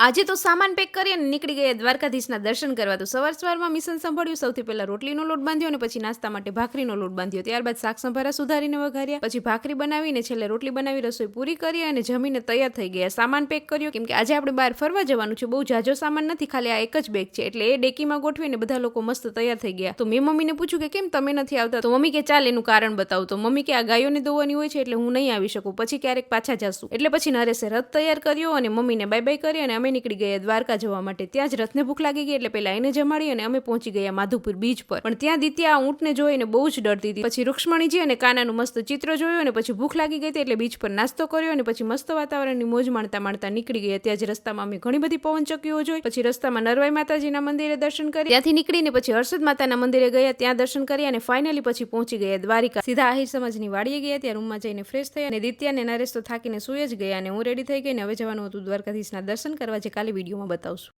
આજે તો સામાન પેક કરી અને નીકળી ગયા દ્વારકાધીશના દર્શન કરવા. તો સવાર સવારમાં મિશન સંભાળ્યું. સૌથી પહેલા રોટલીનો લોટ બાંધ્યો અને પછી નાસ્તા માટે ભાખરીનો લોટ બાંધ્યો. ત્યારબાદ શાક સંભારા સુધારીને વઘાર્યા. પછી ભાખરી બનાવીને છેલ્લે રોટલી બનાવી, રસોઈ પૂરી કરી અને જમીને તૈયાર થઈ ગયા. સામાન પેક કર્યો. કેમ કે આજે આપણે બહાર ફરવા જવાનું છે. બહુ જાજો સામાન નથી. ખાલી આ એક જ બેગ છે. એટલે એ ડેકીમાં ગોઠવીને બધા લોકો મસ્ત તૈયાર થઈ ગયા. તો મેં મમ્મીને પૂછ્યું કે કેમ તમે નથી આવતા? તો મમ્મી કે ચાલ એનું કારણ બતાવું. તો મમ્મી કે આ ગાયોને દોવાની હોય છે એટલે હું નહીં આવી શકું. પછી ક્યારેક પાછા જશું. એટલે પછી નરેશે રથ તૈયાર કર્યો અને મમ્મીને બાય બાય કરી અને અમે નીકળી ગયા દ્વારકા જવા માટે. ત્યાં જ રથને ભૂખ લાગી ગઈ એટલે પેલા એને જમાડી અને અમે પહોંચી ગયા માધુપુર બીચ પર. પણ ત્યાં દિત્યા આ ઊંટને જોઈને બહુ જ ડરતી હતી. પછી રૂક્ષ્મણીજી અને કાનાનું મસ્ત ચિત્ર જોયું અને પછી ભૂખ લાગી ગઈ હતી એટલે બીચ પર નાસ્તો કર્યો અને પછી મસ્ત વાતાવરણની મોજ માણતા માણતા નીકળી ગયા. ત્યાં જ રસ્તામાં અમે ઘણી બધી પવનચક્કીઓ જોઈ. પછી રસ્તામાં નરવાઈ માતાજીના મંદિરે દર્શન કરી. ત્યાંથી નીકળીને પછી હર્ષદ માતાના મંદિરે ગયા. ત્યાં દર્શન કર્યા અને ફાઇનલી પછી પહોંચી ગયા દ્વારિકા. સીધા આહિર સમાજની વાડીએ ગયા. ત્યાં રૂમમાં જઈને ફ્રેશ થયા અને દિત્યા અને નરેશ તો થાકીને સુઈ જ ગયા અને હું રેડી થઈ ગઈ ને હવે જવાનું હતું દ્વારકાધીશના દર્શન કરવા જે કાલે વિડીયોમાં બતાવશું.